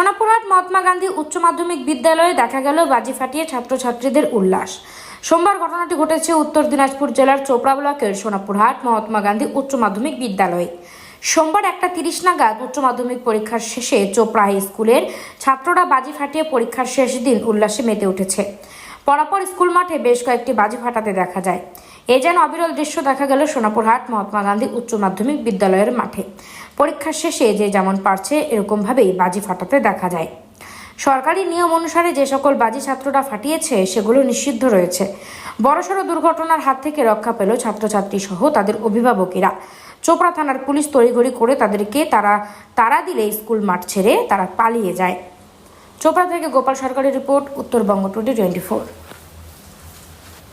সোনাপুরহাট মহাত্মা গান্ধী উচ্চ মাধ্যমিক বিদ্যালয়ে দেখা গেল বাজি ফাটিয়ে ছাত্রছাত্রীদের উল্লাস। সোমবার ঘটনাটি ঘটেছে উত্তর দিনাজপুর জেলার চোপড়া ব্লকের সোনাপুরহাট মহাত্মা গান্ধী উচ্চ মাধ্যমিক বিদ্যালয়ে। সোমবার একটা তিরিশ নাগাদ উচ্চ মাধ্যমিক পরীক্ষার শেষে চোপড়া হাই স্কুলের ছাত্ররা বাজি ফাটিয়ে পরীক্ষার শেষ দিন উল্লাসে মেতে উঠেছে। পরাপর স্কুল মাঠে বেশ কয়েকটি বাজি ফাটাতে দেখা যায়। এ যেন অবিরল দৃশ্য দেখা গেল সোনাপুরহাট মহাত্মা গান্ধী উচ্চ মাধ্যমিক বিদ্যালয়ের মাঠে। পরীক্ষার শেষে যে যেমন পারছে, এরকমভাবেই বাজি ফাটাতে দেখা যায়। সরকারি নিয়ম অনুসারে যে সকল বাজি ছাত্ররা ফাটিয়েছে, সেগুলো নিষিদ্ধ রয়েছে। বড়সড় দুর্ঘটনার হাত থেকে রক্ষা পেল ছাত্রছাত্রী সহ তাদের অভিভাবকেরা। চোপড়া থানার পুলিশ তড়িঘড়ি করে তাদেরকে তারা তারা দিলে স্কুল মাঠ ছেড়ে তারা পালিয়ে যায়। চোপড়া থেকে গোপাল সরকারের report, Uttarbanga twenty twenty four.